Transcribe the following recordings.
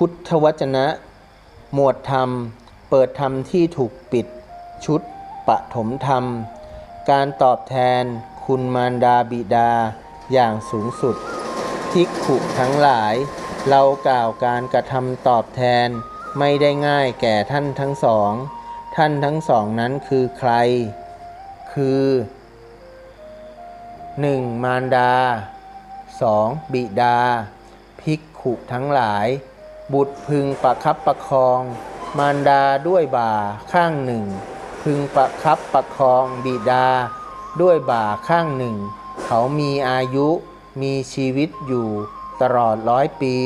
พุทธวจนะ หมวดธรรม เปิดธรรมที่ถูกปิด ชุดปฐมธรรม การตอบแทนคุณมารดาบิดาอย่างสูงสุด ทิกขุทั้งหลาย เรากล่าวการกระทำตอบแทนไม่ได้ง่ายแก่ท่านทั้งสอง ท่านทั้งสองนั้นคือใคร คือ 1. มารดา 2. บิดา ภิกขุทั้งหลาย บุตรพึงประคับประคอง มารดาด้วยบ่าข้างหนึ่ง พึงประคับประคองบิดา ด้วยบ่าข้างหนึ่ง เขามีอายุมีชีวิตอยู่ตลอดร้อยปี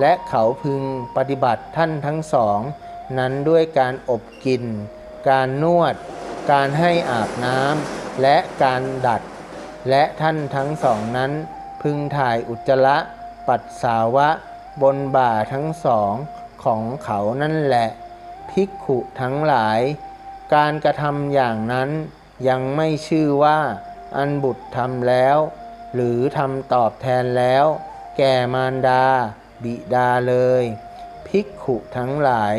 และเขาพึงปฏิบัติท่านทั้งสอง นั้นด้วยการอบกิน การนวด การให้อาบน้ำและการดัด และท่านทั้งสองนั้น พึงถ่ายอุจจาระปัสสาวะ บนบ่าทั้งสองของเขานั่นแหละ ภิกขุทั้งหลาย การกระทำอย่างนั้นยังไม่ชื่อว่า อันบุตรทำแล้ว หรือทำตอบแทนแล้ว แก่มารดา บิดาเลย ภิกขุทั้งหลาย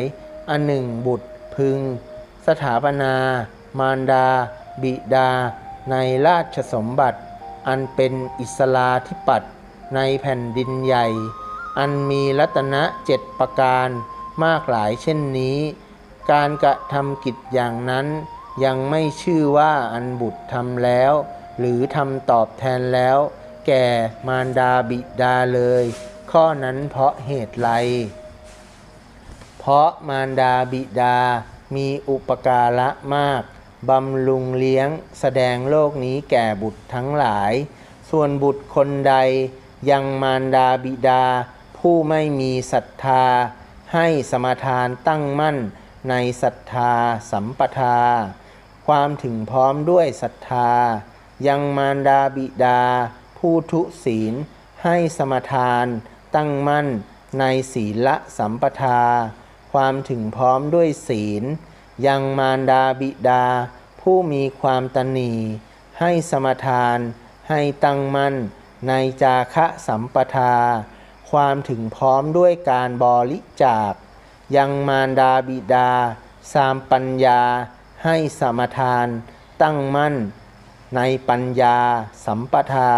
อันหนึ่งบุตรพึง สถาปนา มารดา บิดา ในราชสมบัติ อันเป็นอิสลาธิปัตในแผ่นดินใหญ่ อันมีรัตนะเจ็ดประการมากหลายเช่นนี้ การกระทำกิจอย่างนั้น ยังไม่ชื่อว่าอันบุตรทำแล้ว หรือทำตอบแทนแล้ว แก่มารดาบิดาเลย ข้อนั้นเพราะเหตุไรเพราะมารดาบิดามีอุปการะมากบำรุงเลี้ยงแสดงโลกนี้แก่บุตรทั้งหลาย ส่วนบุตรคนใดยังมารดาบิดา ผู้ไม่มีศรัทธา ให้สมทานตั้งมั่นในศรัทธาสัมปทา ความถึงพร้อมด้วยศรัทธา ยังมารดาบิดา ผู้ทุศีล ให้สมทาน ตั้งมั่น ในศีละสัมปทา ความถึงพร้อมด้วยศีล ยังมารดาบิดา ผู้มีความตนีให้สมทาน ให้ตั้งมั่น ในจาคะสัมปทา ความถึงพร้อมด้วยการบริจาค ยังมารดาบิดา สามปัญญา ให้สมทาน ตั้งมั่น ในปัญญา สัมปทา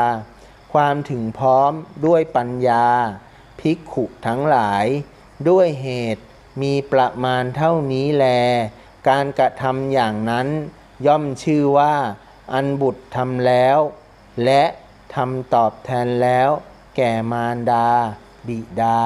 ความถึงพร้อมด้วยปัญญา ภิกขุทั้งหลาย ด้วยเหตุมีประมาณเท่านี้แล การกระทำอย่างนั้น ย่อมชื่อว่า อันบุตรทำแล้ว และทำตอบแทนแล้ว แก่มารดา บิดา